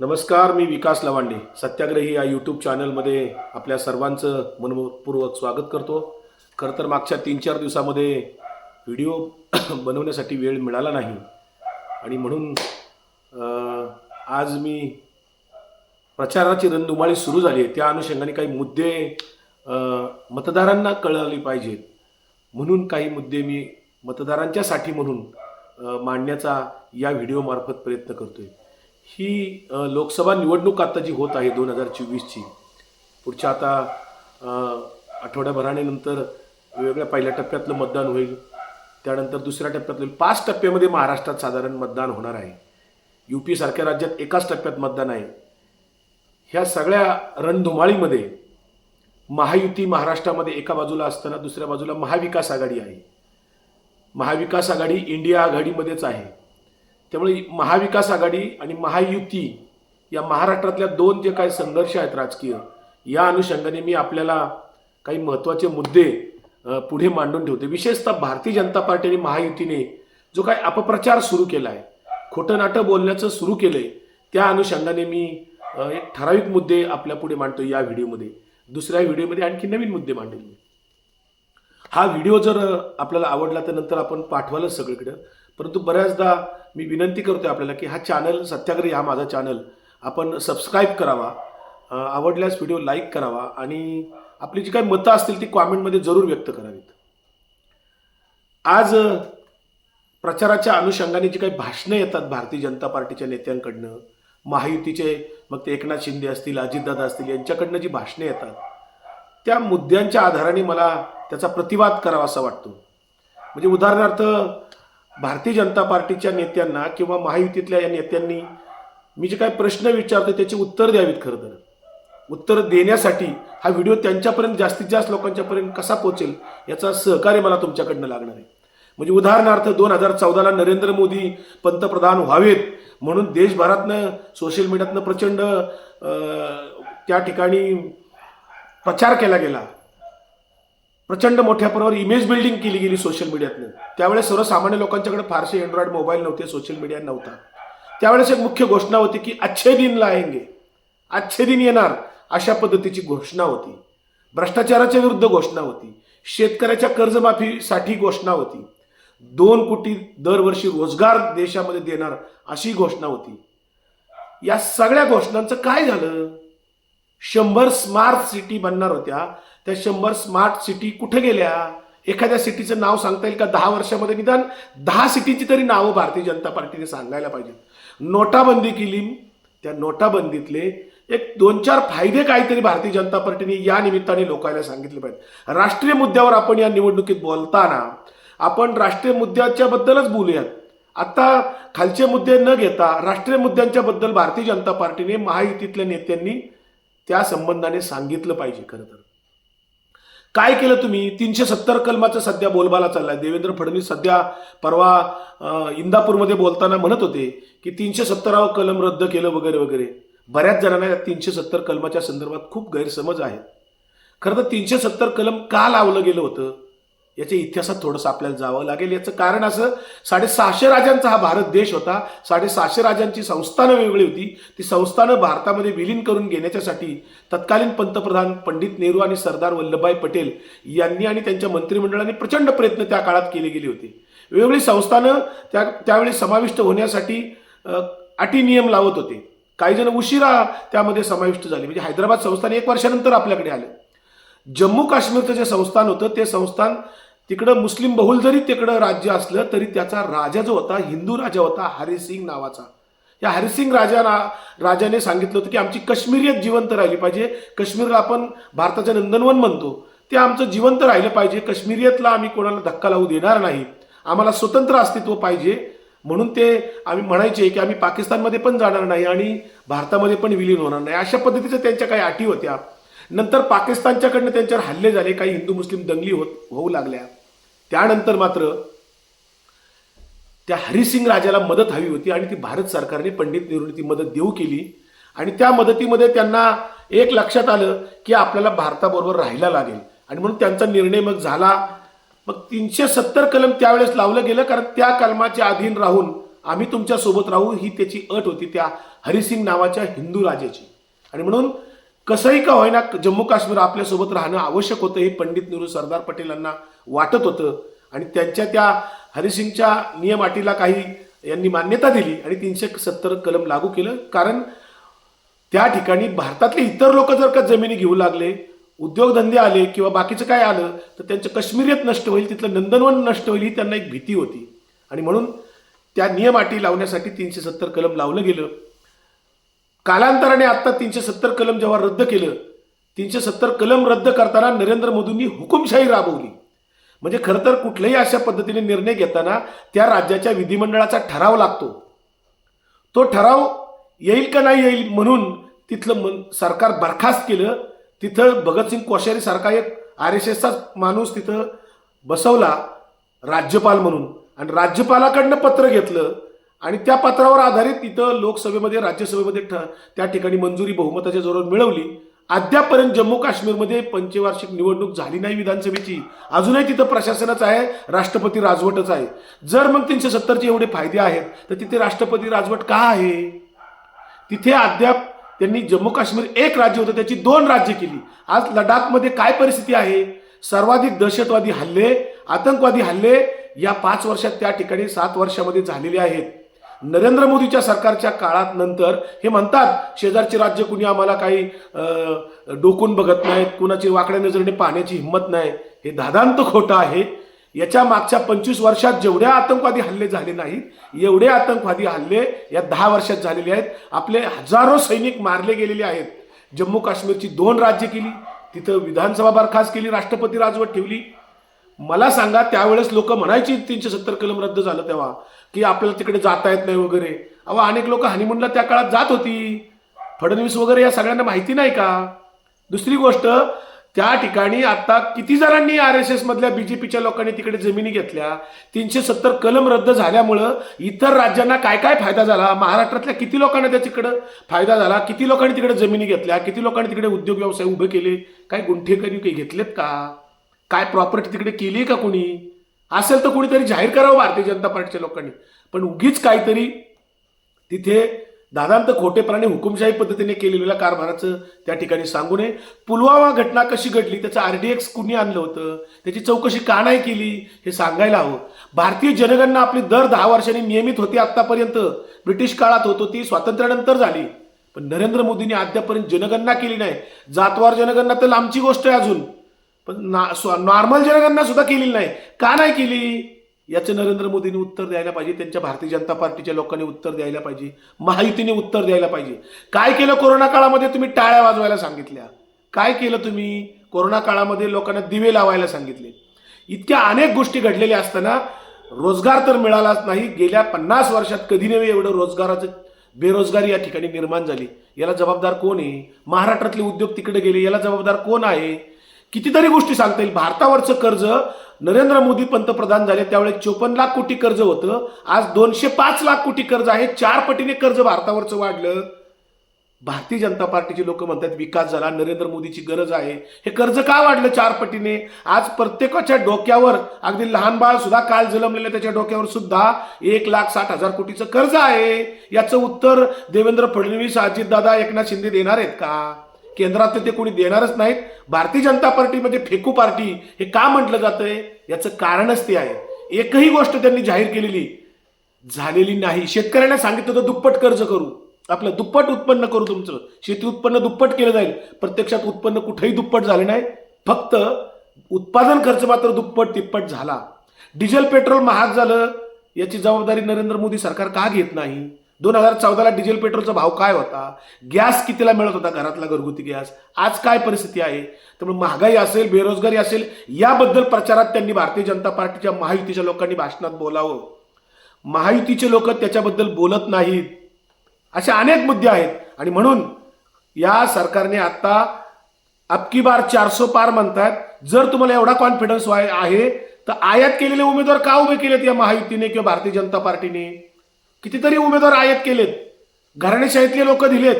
नमस्कार मी विकास लवांडे. सत्याग्रही या यूट्यूब चॅनलमध्ये आपल्या सर्वांचं मनपूर्वक स्वागत करतो. खरं तर मागच्या तीन चार दिवसामध्ये व्हिडिओ बनवण्यासाठी वेळ मिळाला नाही. आणि म्हणून आज मी प्रचाराची रणधुमाळी सुरू झाली आहे. त्या अनुषंगाने काही मुद्दे मतदारांना कळले पाहिजेत. म्हणून काही मुद्दे मी मतदारांच्यासाठी म्हणून मांडण्याचा या व्हिडिओमार्फत प्रयत्न करतो आहे ही लोकसभा निवडणूक आता जी होत आहे दोन हजार चोवीसची पुढच्या आता आठवड्याभराने नंतर वेगवेगळ्या पहिल्या टप्प्यातलं मतदान होईल. त्यानंतर दुसऱ्या टप्प्यातलं होईल. पाच टप्प्यामध्ये महाराष्ट्रात साधारण मतदान होणार आहे. यू पी सारख्या राज्यात एकाच टप्प्यात मतदान आहे. ह्या सगळ्या रणधुमाळीमध्ये महायुती महाराष्ट्रामध्ये एका बाजूला असताना दुसऱ्या बाजूला महाविकास आघाडी आहे. महाविकास आघाडी इंडिया आघाडीमध्येच आहे. त्यामुळे महाविकास आघाडी आणि महायुती या महाराष्ट्रातल्या दोन जे काही संघर्ष आहेत राजकीय या अनुषंगाने मी आपल्याला काही महत्त्वाचे मुद्दे पुढे मांडून ठेवते. विशेषतः भारतीय जनता पार्टी आणि महायुतीने जो काही अपप्रचार सुरू केला आहे खोटं नाटं बोलण्याचं सुरू केलंय त्या अनुषंगाने मी एक ठराविक मुद्दे आपल्या पुढे मांडतो या व्हिडिओमध्ये. दुसऱ्या व्हिडिओमध्ये आणखी नवीन मुद्दे मांडेल मी हा व्हिडिओ जर आपल्याला आवडला तर नंतर आपण पाठवालच सगळीकडं. परंतु बऱ्याचदा मी विनंती करतो आपल्याला की हा चॅनल सत्याग्रही हा माझा चॅनल आपण सबस्क्राईब करावा आवडल्यास व्हिडिओ लाईक करावा आणि आपली जी काही मतं असतील ती कॉमेंटमध्ये जरूर व्यक्त करावीत. आज प्रचाराच्या अनुषंगाने जी काही भाषणं येतात भारतीय जनता पार्टीच्या नेत्यांकडनं महायुतीचे मग ते एकनाथ शिंदे असतील अजितदादा असतील यांच्याकडनं जी भाषणं येतात त्या मुद्द्यांच्या आधाराने मला त्याचा प्रतिवाद करावा असा वाटतो. म्हणजे उदाहरणार्थ भारतीय जनता पार्टीच्या नेत्यांना किंवा महायुतीतल्या या नेत्यांनी मी जे काही प्रश्न विचारतो त्याची उत्तर द्यावीत खरं तर. उत्तर देण्यासाठी हा व्हिडिओ त्यांच्यापर्यंत जास्तीत जास्त लोकांच्यापर्यंत कसा पोहोचेल याचा सहकार्य मला तुमच्याकडनं लागणार आहे. म्हणजे उदाहरणार्थ दोन हजार चौदाला नरेंद्र मोदी पंतप्रधान व्हावेत म्हणून देशभरातनं सोशल मीडियातनं प्रचंड त्या ठिकाणी प्रचार केला गेला. प्रचंड मोठ्या प्रमाणावर इमेज बिल्डिंग केली गेली सोशल मीडियातनं त्यावेळेस सर्वसामान्य लोकांच्याकडे फारसे अँड्रॉइड मोबाईल नव्हते सोशल मीडिया नव्हता. त्यावेळेस एक मुख्य घोषणा होती की अच्छे दिन लाएंगे अच्छे दिन येणार अशा पद्धतीची घोषणा होती. भ्रष्टाचाराच्या विरुद्ध घोषणा होती. शेतकऱ्याच्या कर्जमाफीसाठी घोषणा होती. दोन कोटी दरवर्षी रोजगार देशामध्ये देणार अशी घोषणा होती. या सगळ्या घोषणांचं काय झालं? शंभर स्मार्ट सिटी बनणार होत्या. त्या शंभर स्मार्ट सिटी कुठे गेल्या? एखाद्या सिटीचं नाव सांगता येईल का? दहा वर्षामध्ये निदान दहा सिटीची तरी नावं भारतीय जनता पार्टीने सांगायला पाहिजे. नोटाबंदी केली. त्या नोटाबंदीतले एक दोन चार फायदे काहीतरी भारतीय जनता पार्टीने या निमित्ताने लोकांना सांगितले पाहिजे राष्ट्रीय मुद्द्यावर आपण या निवडणुकीत बोलताना आपण राष्ट्रीय मुद्द्याच्या बद्दलच बोलूयात. आता खालचे मुद्दे न घेता राष्ट्रीय मुद्द्यांच्या बद्दल भारतीय जनता पार्टीने महायुतीतल्या नेत्यांनी त्या संबंधाने सांगितलं पाहिजे खरं तर. काय केलं तुम्ही? तीनशे सत्तर कलमाचं सध्या बोलबाला चाललाय. देवेंद्र फडणवीस सध्या परवा इंदापूरमध्ये बोलताना म्हणत होते की तीनशे सत्तरावं कलम रद्द केलं वगैरे वगैरे. बऱ्याच जणांना या तीनशे सत्तर कलमाच्या संदर्भात खूप गैरसमज आहेत. खरं तर तीनशे सत्तर कलम का लावलं गेलं होतं? याच्या इतिहासात थोडंसं आपल्याला जावं लागेल. याचं कारण असं साडेसहाशे राजांचा हा भारत देश होता. साडेसहाशे राजांची संस्थानं वेगळी होती. ती संस्थानं भारतामध्ये विलीन करून घेण्याच्यासाठी तत्कालीन पंतप्रधान पंडित नेहरू आणि सरदार वल्लभभाई पटेल यांनी आणि त्यांच्या मंत्रिमंडळाने प्रचंड प्रयत्न त्या काळात केले गेले होते. वेगवेगळी संस्थानं त्या त्यावेळी समाविष्ट होण्यासाठी अटी नियम लावत होते. काही जण उशिरा त्यामध्ये समाविष्ट झाले. म्हणजे हैदराबाद संस्थान एक वर्षानंतर आपल्याकडे आलं. जम्मू काश्मीरचं जे संस्थान होतं ते संस्थान तिकडं मुस्लिम बहुल जरी तिकडं राज्य असलं तरी त्याचा राजा जो होता हिंदू राजा होता हरिसिंग नावाचा. या हरिसिंग राजा राजाने सांगितलं होतं की आमची काश्मीरियत जिवंत राहिली पाहिजे. काश्मीरला आपण भारताचं नंदनवन म्हणतो. ते आमचं जिवंत राहिलं पाहिजे. काश्मीरियतला आम्ही कोणाला धक्का लावू देणार नाही. आम्हाला स्वतंत्र अस्तित्व पाहिजे. म्हणून ते आम्ही म्हणायचे की आम्ही पाकिस्तानमध्ये पण जाणार नाही आणि भारतामध्ये पण विलीन होणार नाही. अशा पद्धतीच्या त्यांच्या काही अटी होत्या. नंतर पाकिस्तानच्याकडनं त्यांच्यावर हल्ले झाले. काही हिंदू मुस्लिम दंगली होत होऊ लागल्या. त्यानंतर मात्र त्या हरिसिंग राजाला मदत हवी होती आणि ती भारत सरकारने पंडित नेहरूने ती मदत देऊ केली. आणि त्या मदतीमध्ये त्यांना एक लक्षात आलं की आपल्याला भारताबरोबर राहायला लागेल. आणि म्हणून त्यांचा निर्णय मग झाला. मग तीनशे सत्तर कलम त्यावेळेस लावलं गेलं कारण त्या कलमाच्या अधीन राहून आम्ही तुमच्यासोबत राहू ही त्याची अट होती त्या हरिसिंग नावाच्या हिंदू राजाची. आणि म्हणून कसंही का होईना जम्मू काश्मीर आपल्यासोबत राहणं आवश्यक होतं हे पंडित नेहरू सरदार पटेलांना वाटत होतं. आणि त्यांच्या त्या हरिसिंगच्या नियम अटीला काही यांनी मान्यता दिली आणि तीनशे सत्तर कलम लागू केलं. कारण त्या ठिकाणी भारतातले इतर लोक जर का जमिनी घेऊ लागले उद्योगधंदे आले किंवा बाकीचं काय आलं तर त्यांचं काश्मीरियत नष्ट होईल तिथलं नंदनवन नष्ट होईल ही त्यांना एक भीती होती. आणि म्हणून त्या नियम अटी लावण्यासाठी तीनशे सत्तर कलम लावलं गेलं. कालांतराने आत्ता तीनशे सत्तर कलम जेव्हा रद्द केलं तीनशे सत्तर कलम रद्द करताना नरेंद्र मोदींनी हुकुमशाही राबवली. म्हणजे खरं तर कुठल्याही अशा पद्धतीने निर्णय घेताना त्या राज्याच्या विधिमंडळाचा ठराव लागतो. तो ठराव येईल का नाही येईल म्हणून तिथलं मन सरकार बरखास्त केलं. तिथं भगतसिंग कोश्यारी सारखा एक आर एस एसचा माणूस तिथं बसवला राज्यपाल म्हणून. आणि राज्यपालाकडनं पत्र घेतलं आणि त्या पत्रावर आधारित तिथं लोकसभेमध्ये राज्यसभेमध्ये ठ त्या ठिकाणी मंजुरी बहुमताच्या जोरावर मिळवली. अद्यापपर्यंत जम्मू काश्मीरमध्ये पंचवार्षिक निवडणूक झाली नाही विधानसभेची. अजूनही तिथं प्रशासनच आहे राष्ट्रपती राजवटच आहे. जर मग तीनशे सत्तरचे एवढे फायदे आहेत तर तिथे राष्ट्रपती राजवट का आहे? तिथे अद्याप त्यांनी जम्मू काश्मीर एक राज्य होतं त्याची दोन राज्य केली. आज लडाखमध्ये काय परिस्थिती आहे? सर्वाधिक दहशतवादी हल्ले आतंकवादी हल्ले या पाच वर्षात त्या ठिकाणी सात वर्षामध्ये झालेले आहेत. नरेंद्र मोदीच्या सरकारच्या काळात नंतर हे म्हणतात शेजारचे राज्य कुणी आम्हाला काही डोकून बघत नाहीत कुणाची वाकड्या नजरेने पाहण्याची हिंमत नाही. हे दादांत खोटं आहे. याच्या मागच्या पंचवीस वर्षात जेवढ्या आतंकवादी हल्ले झाले नाहीत एवढे आतंकवादी हल्ले या दहा वर्षात झालेले आहेत. आपले हजारो सैनिक मारले गेलेले आहेत. जम्मू काश्मीरची दोन राज्य केली तिथं विधानसभा बरखास्त केली राष्ट्रपती राजवट ठेवली. मला सांगा त्यावेळेस लोक म्हणायची तीनशे सत्तर कलम रद्द झालं तेव्हा. की आपल्याला तिकडे जाता येत नाही वगैरे. अहो अनेक लोक हनीमूनला त्या काळात जात होती. फडणवीस वगैरे या सगळ्यांना माहिती नाही का? दुसरी गोष्ट त्या ठिकाणी आता किती जणांनी आर एस एसमधल्या बी जे बीजेपीच्या लोकांनी तिकडे जमिनी घेतल्या. तीनशे सत्तर कलम रद्द झाल्यामुळं इतर राज्यांना काय काय फायदा झाला? महाराष्ट्रातल्या किती लोकांना त्याच्याकडं फायदा झाला? किती लोकांनी तिकडे जमिनी घेतल्या? किती लोकांनी तिकडे उद्योग व्यवसाय उभे केले? काय गुंठेकरी काही घेतलेत का? काय प्रॉपर्टी तिकडे केली का कोणी? असेल तर कोणीतरी जाहीर करावं भारतीय जनता पार्टीच्या लोकांनी. पण उगीच काहीतरी तिथे दादांत खोटेपणाने हुकुमशाही पद्धतीने केलेल्या कारभाराचं त्या ठिकाणी सांगू नये. पुलवामा घटना कशी घडली त्याचं आरडीएक्स कुणी आणलं होतं त्याची चौकशी का नाही केली हे सांगायला हवं. भारतीय जनगणना आपली दर दहा वर्षांनी नियमित होती आतापर्यंत ब्रिटिश काळात होत होती स्वातंत्र्यानंतर झाली. पण नरेंद्र मोदींनी अद्यापर्यंत जनगणना केली नाही. जातवार जनगणना तर लांबची गोष्ट आहे अजून. पण नॉर्मल जनगणना सुद्धा केलेली नाही. का नाही केली? याचं नरेंद्र मोदींनी उत्तर द्यायला पाहिजे त्यांच्या भारतीय जनता पार्टीच्या लोकांनी उत्तर द्यायला पाहिजे माहितीने उत्तर द्यायला पाहिजे. काय केलं कोरोना काळामध्ये तुम्ही टाळ्या वाजवायला सांगितल्या? काय केलं तुम्ही कोरोना काळामध्ये लोकांना दिवे लावायला सांगितले? इतक्या अनेक गोष्टी घडलेल्या असताना रोजगार तर मिळालाच नाही. गेल्या पन्नास वर्षात कधी नव्हे एवढं रोजगाराचं बेरोजगारी या ठिकाणी निर्माण झाली. याला जबाबदार कोण आहे? महाराष्ट्रातले उद्योग तिकडे गेले याला जबाबदार कोण आहे? कितीतरी गोष्टी सांगता येईल. भारतावरचं कर्ज नरेंद्र मोदी पंतप्रधान झाले त्यावेळेस चोपन्न लाख कोटी कर्ज होतं. आज दोनशे पाच लाख कोटी कर्ज आहे. चार पटीने कर्ज भारतावरचं वाढलं. भारतीय जनता पार्टीचे लोक म्हणतात विकास झाला नरेंद्र मोदीची गरज आहे. हे कर्ज का वाढलं चार पटीने? आज प्रत्येकाच्या डोक्यावर अगदी लहान बाळ सुद्धा काल जलमलेलं त्याच्या डोक्यावर सुद्धा एक लाख साठ हजार कोटीचं कर्ज आहे. याचं उत्तर देवेंद्र फडणवीस अजितदादा एकनाथ शिंदे देणार आहेत का? केंद्रात ते कोणी देणारच नाहीत. भारतीय जनता पार्टी म्हणजे फेकू पार्टी हे का म्हटलं जातंय? याचं कारणच ते आहे. एकही गोष्ट त्यांनी जाहीर केलेली झालेली नाही. शेतकऱ्यांना सांगितलं तर दुप्पट कर्ज करू. आपलं दुप्पट उत्पन्न करू तुमचं. शेती उत्पन्न दुप्पट केलं जाईल. प्रत्यक्षात उत्पन्न कुठेही दुप्पट झाले नाही. फक्त उत्पादन खर्च मात्र दुप्पट तिप्पट झाला. डिझेल पेट्रोल महाग झालं. याची जबाबदारी नरेंद्र मोदी सरकार का घेत नाही? दोन हजार चौदाला डिझेल पेट्रोलचा भाव काय होता? गॅस कितीला मिळत होता घरातला घरगुती गॅस? आज काय परिस्थिती आहे? त्यामुळे महागाई असेल बेरोजगारी असेल याबद्दल प्रचारात त्यांनी भारतीय जनता पार्टीच्या महायुतीच्या लोकांनी भाषणात बोलावं. महायुतीचे लोक त्याच्याबद्दल बोलत नाहीत. असे अनेक मुद्दे आहेत. आणि म्हणून या सरकारने आता अबकी बार चारसो पार म्हणतात जर तुम्हाला एवढा कॉन्फिडन्स आहे तर आयात केलेले उमेदवार का उभे केलेत या महायुतीने किंवा भारतीय जनता पार्टीने? कितीतरी उमेदवार आयात केलेत. घराणेशाहीतले लोक दिलेत.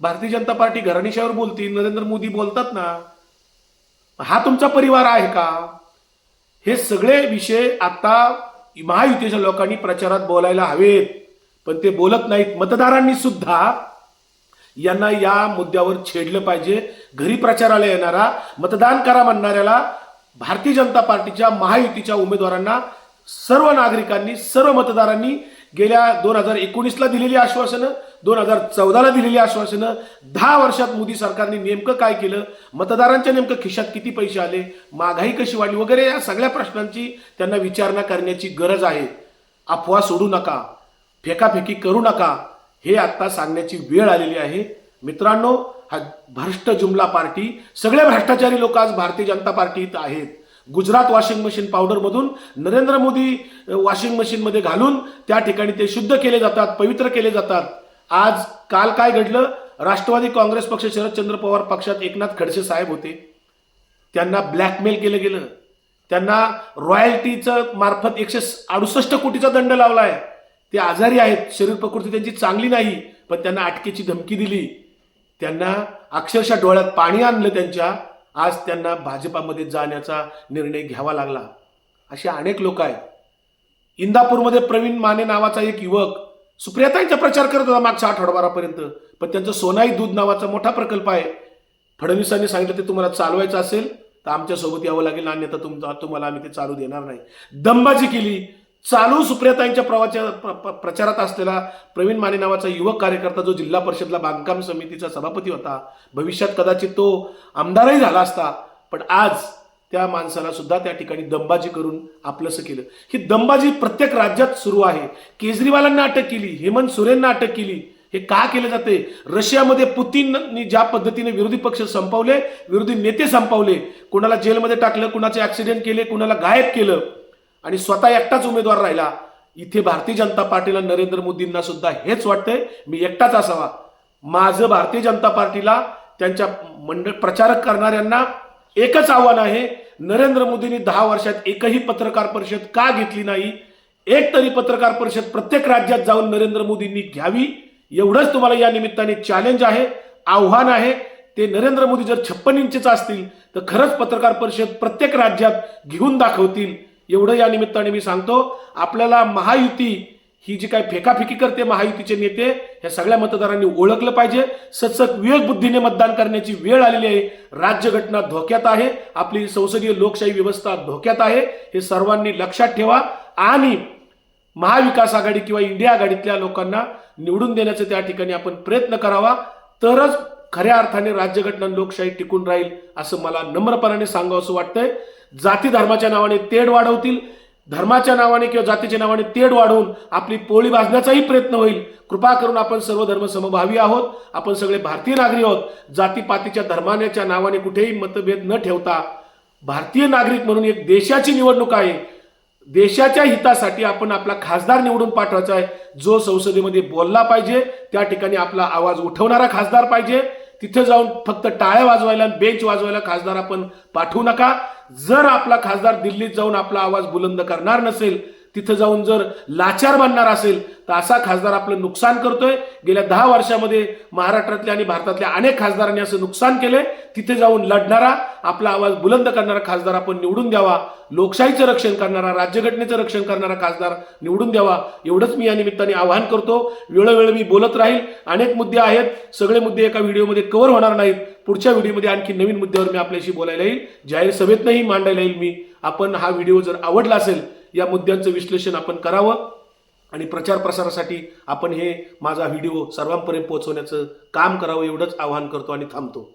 भारतीय जनता पार्टी घराणेशाहीवर बोलती नरेंद्र मोदी बोलतात ना हा तुमचा परिवार आहे का? हे सगळे विषय आता महायुतीच्या लोकांनी प्रचारात बोलायला हवेत. पण ते बोलत नाहीत. मतदारांनी सुद्धा यांना या मुद्द्यावर छेडलं पाहिजे. घरी प्रचाराला येणारा मतदान करा म्हणणाऱ्याला भारतीय जनता पार्टीच्या महायुतीच्या उमेदवारांना सर्व नागरिकांनी सर्व मतदारांनी गेल्या दोन हजार एकोणीसला दिलेली आश्वासनं दोन हजार चौदाला दिलेली आश्वासनं दहा वर्षात मोदी सरकारने नेमकं काय केलं मतदारांच्या नेमकं खिशात किती पैसे आले महागाई कशी वाढली वगैरे या सगळ्या प्रश्नांची त्यांना विचारणा करण्याची गरज आहे. अफवा सोडू नका फेकाफेकी करू नका हे आत्ता सांगण्याची वेळ आलेली आहे. मित्रांनो हा भ्रष्ट जुमला पार्टी सगळे भ्रष्टाचारी लोक आज भारतीय जनता पार्टीत आहेत. गुजरात वॉशिंग मशीन पावडरमधून नरेंद्र मोदी वॉशिंग मशीनमध्ये घालून त्या ठिकाणी ते शुद्ध केले जातात पवित्र केले जातात. आज काल काय घडलं? राष्ट्रवादी काँग्रेस पक्ष शरदचंद्र पवार पक्षात एकनाथ खडसे साहेब होते. त्यांना ब्लॅकमेल केलं गेलं. त्यांना रॉयल्टीचं मार्फत एकशे अडुसष्ट कोटीचा दंड लावला आहे ते आजारी आहेत. शरीर प्रकृती त्यांची चांगली नाही पण त्यांना अटकेची धमकी दिली. त्यांना अक्षरशः डोळ्यात पाणी आणलं त्यांच्या. आज त्यांना भाजपामध्ये जाण्याचा निर्णय घ्यावा लागला. असे अनेक लोक आहेत. इंदापूरमध्ये प्रवीण माने नावाचा एक युवक सुप्रियाताईंचा प्रचार करत होता मागच्या आठवडाभरापर्यंत. पण त्यांचं सोनाई दूध नावाचा मोठा प्रकल्प आहे. फडणवीसांनी सांगितलं ते तुम्हाला चालवायचं असेल तर आमच्यासोबत यावं लागेल अन्यथा तुमचा तुम्हाला आम्ही ते चालू देणार नाही. दंबाजी केली. चालू सुप्रियाताईंच्या प्रवाच्या प्र- प्रचारात असलेला प्रवीण माने नावाचा युवक कार्यकर्ता जो जिल्हा परिषदला बांधकाम समितीचा सभापती होता भविष्यात कदाचित तो आमदारही झाला असता पण आज त्या माणसाला सुद्धा त्या ठिकाणी दंबाजी करून आपलंसं केलं. ही दंबाजी प्रत्येक राज्यात सुरू आहे. केजरीवालांना अटक केली हेमंत सोरेनना अटक केली. हे का केलं जाते? रशियामध्ये पुतीननी ज्या पद्धतीने विरोधी पक्ष संपवले विरोधी नेते संपवले कुणाला जेलमध्ये टाकलं कुणाचे ऍक्सिडेंट केले कुणाला गायब केलं आणि स्वतः एकटाच उमेदवार राहिला इथे भारतीय जनता पार्टीला नरेंद्र मोदींना सुद्धा हेच वाटतंय मी एकटाच असावा. माझं भारतीय जनता पार्टीला त्यांच्या मंडळ प्रचारक करणाऱ्यांना एकच आव्हान आहे नरेंद्र मोदींनी दहा वर्षात एकही पत्रकार परिषद का घेतली नाही? एक तरी पत्रकार परिषद प्रत्येक राज्यात जाऊन नरेंद्र मोदींनी घ्यावी एवढंच तुम्हाला या निमित्ताने चॅलेंज आहे आव्हान आहे. ते नरेंद्र मोदी जर छप्पन इंचेच असतील तर खरंच पत्रकार परिषद प्रत्येक राज्यात घेऊन दाखवतील. एवढं या निमित्ताने मी सांगतो आपल्याला महायुती ही जी काय फेकाफेकी करते महायुतीचे नेते ह्या सगळ्या मतदारांनी ओळखलं पाहिजे. सचक विवेक बुद्धीने मतदान करण्याची वेळ आलेली आहे. राज्यघटना धोक्यात आहे. आपली संसदीय लोकशाही व्यवस्था धोक्यात आहे. हे सर्वांनी लक्षात ठेवा आणि महाविकास आघाडी किंवा इंडिया आघाडीतल्या लोकांना निवडून देण्याचा त्या ठिकाणी आपण प्रयत्न करावा. तरच खऱ्या अर्थाने राज्यघटना लोकशाही टिकून राहील असं मला नम्रपणाने सांगावं असं वाटतंय. जाती धर्माच्या नावाने तेढ वाढवतील. धर्माच्या नावाने किंवा जातीच्या नावाने तेढ वाढवून आपली पोळी भाजण्याचाही प्रयत्न होईल. कृपा करून आपण सर्व धर्म समभावी आहोत. आपण सगळे भारतीय नागरिक आहोत. जातीपातीच्या धर्मानेच्या नावाने कुठेही मतभेद न ठेवता भारतीय नागरिक म्हणून एक देशाची निवडणूक आहे. देशाच्या हितासाठी आपण आपला खासदार निवडून पाठवायचा आहे. जो संसदेमध्ये बोलला पाहिजे त्या ठिकाणी आपला आवाज उठवणारा खासदार पाहिजे. तिथे जाऊन फक्त टाळ्या वाजवायला आणि बेंच वाजवायला खासदार आपण पाठवू नका. जर आपला खासदार दिल्लीत जाऊन आपला आवाज बुलंद करणार नसेल तिथं जाऊन जर लाचार बनणार असेल तर असा खासदार आपलं नुकसान करतोय. गेल्या दहा वर्षामध्ये महाराष्ट्रातल्या आणि भारतातल्या अनेक खासदारांनी असं नुकसान केले तिथे जाऊन लढणारा आपला आवाज बुलंद करणारा खासदार आपण निवडून द्यावा. लोकशाहीचं रक्षण करणारा राज्यघटनेचं रक्षण करणारा खासदार निवडून द्यावा. एवढंच मी या निमित्ताने आवाहन करतो. वेळोवेळी मी बोलत राहील. अनेक मुद्दे आहेत. सगळे मुद्दे एका व्हिडिओमध्ये कव्हर होणार नाहीत. पुढच्या व्हिडिओमध्ये आणखी नवीन मुद्द्यावर मी आपल्याशी बोलायला येईल. जाहीर सभेतनंही मांडायला येईल मी. आपण हा व्हिडिओ जर आवडला असेल या मुद्द्यांचं विश्लेषण आपण करावं आणि प्रचार प्रसारासाठी आपण हे माझा व्हिडिओ सर्वांपर्यंत पोहोचवण्याचं काम करावं एवढंच आवाहन करतो आणि थांबतो.